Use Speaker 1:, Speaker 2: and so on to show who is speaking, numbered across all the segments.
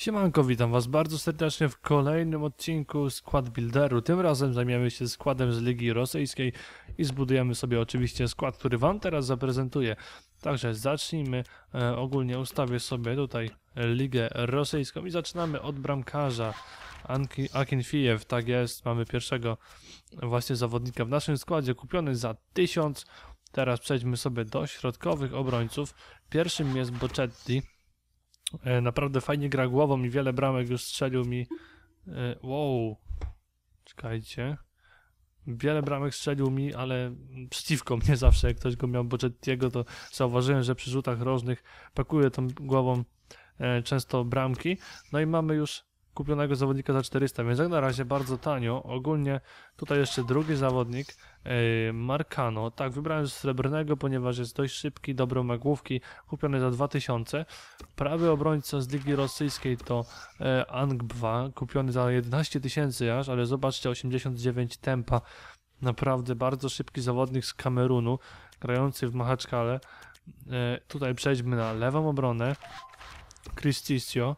Speaker 1: Siemanko, witam was bardzo serdecznie w kolejnym odcinku Skład Builderu. Tym razem zajmiemy się składem z Ligi Rosyjskiej i zbudujemy sobie oczywiście skład, który wam teraz zaprezentuję. Także zacznijmy. E, ogólnie ustawię sobie tutaj Ligę Rosyjską i zaczynamy od bramkarza. Anki, Akinfijew, tak jest, mamy pierwszego właśnie zawodnika w naszym składzie, kupiony za 1000. Teraz przejdźmy sobie do środkowych obrońców. Pierwszym jest Bocetti. E, naprawdę fajnie gra głową i wiele bramek już strzelił mi. E, wow. Czekajcie. Wiele bramek strzelił mi, ale przeciwko mnie zawsze, jak ktoś go miał Boczettiego, to zauważyłem, że przy rzutach rożnych pakuje tą głową e, często bramki. No i mamy już kupionego zawodnika za 400, więc jak na razie bardzo tanio. Ogólnie tutaj jeszcze drugi zawodnik, yy, Marcano. Tak, wybrałem z srebrnego, ponieważ jest dość szybki, dobro ma główki, kupiony za 2000. Prawy obrońca z Ligi Rosyjskiej to yy, Angbwa, kupiony za 11 tysięcy aż, ale zobaczcie, 89 tempa. Naprawdę bardzo szybki zawodnik z Kamerunu, grający w Mahaczkale. Yy, tutaj przejdźmy na lewą obronę. Cristisio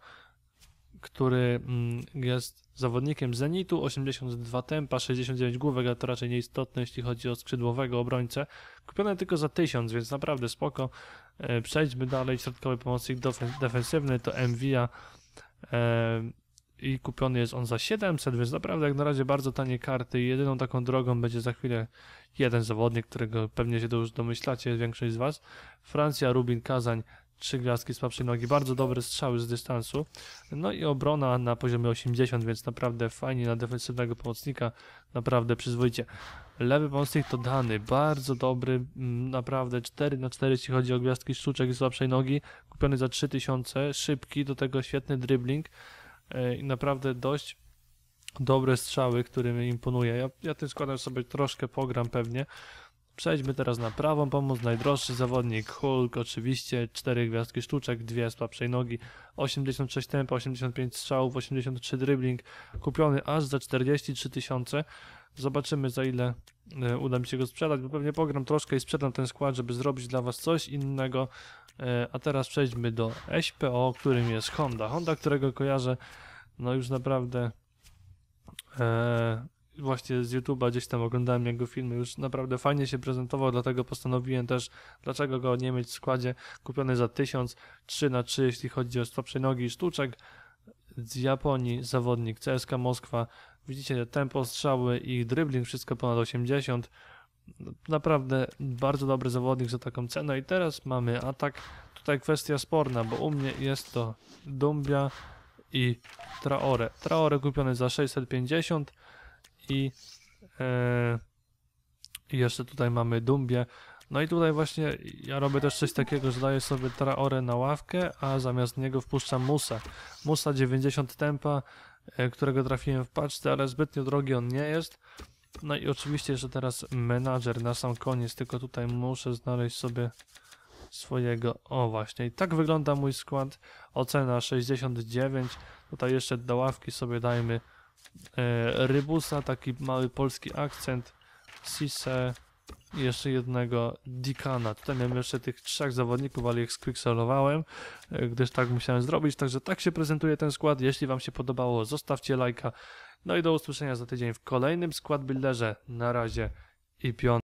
Speaker 1: który mm, jest zawodnikiem Zenitu, 82 tempa, 69 główek, ale to raczej nieistotne, jeśli chodzi o skrzydłowego obrońcę. Kupione tylko za 1000, więc naprawdę spoko. E, przejdźmy dalej, środkowy pomocnik defensywny to Envia e, i kupiony jest on za 700, więc naprawdę jak na razie bardzo tanie karty i jedyną taką drogą będzie za chwilę jeden zawodnik, którego pewnie się już domyślacie, większość z Was. Francja, Rubin, Kazań, trzy gwiazdki słabszej nogi, bardzo dobre strzały z dystansu. No i obrona na poziomie 80, więc naprawdę fajnie na defensywnego pomocnika, naprawdę przyzwoicie. Lewy pomocnik to dany, bardzo dobry, mm, naprawdę 4 na 4 jeśli chodzi o gwiazdki sztuczek i słabszej nogi, kupiony za 3000, szybki, do tego świetny dribbling. E, i naprawdę dość dobre strzały, który mi imponuje. Ja, ja tym składem sobie troszkę pogram pewnie, Przejdźmy teraz na prawą pomoc. Najdroższy zawodnik Hulk, oczywiście 4 gwiazdki sztuczek, 2 słabszej nogi, 86 tempa, 85 strzałów, 83 dribbling, kupiony aż za 43 tysiące. Zobaczymy za ile e, uda mi się go sprzedać, bo pewnie pogram troszkę i sprzedam ten skład, żeby zrobić dla Was coś innego. E, a teraz przejdźmy do SPO, którym jest Honda. Honda, którego kojarzę no już naprawdę e, właśnie z YouTube'a gdzieś tam oglądałem jego filmy, już naprawdę fajnie się prezentował, dlatego postanowiłem też, dlaczego go nie mieć w składzie, kupiony za 1000, 3 na 3 jeśli chodzi o słabsze nogi i sztuczek, z Japonii zawodnik CSK Moskwa, widzicie tempo strzały i dribbling, wszystko ponad 80, naprawdę bardzo dobry zawodnik za taką cenę. I teraz mamy atak, tutaj kwestia sporna, bo u mnie jest to Dumbia i Traore, Traore kupiony za 650, i, e, i jeszcze tutaj mamy Dumbie. No i tutaj właśnie ja robię też coś takiego, że daję sobie Traore na ławkę, a zamiast niego wpuszczam Musa. Musa 90 tempa, e, którego trafiłem w paczce, ale zbytnio drogi on nie jest. No i oczywiście jeszcze teraz menadżer na sam koniec, tylko tutaj muszę znaleźć sobie swojego. O właśnie, i tak wygląda mój skład. Ocena 69. Tutaj jeszcze do ławki sobie dajmy Rybusa, taki mały polski akcent, Sise i jeszcze jednego Dikana. Tutaj miałem jeszcze tych trzech zawodników, ale ich squicksolowałem, e, gdyż tak musiałem zrobić. Także tak się prezentuje ten skład. Jeśli Wam się podobało, zostawcie lajka. No i do usłyszenia za tydzień w kolejnym skład builderze. Na razie i pion.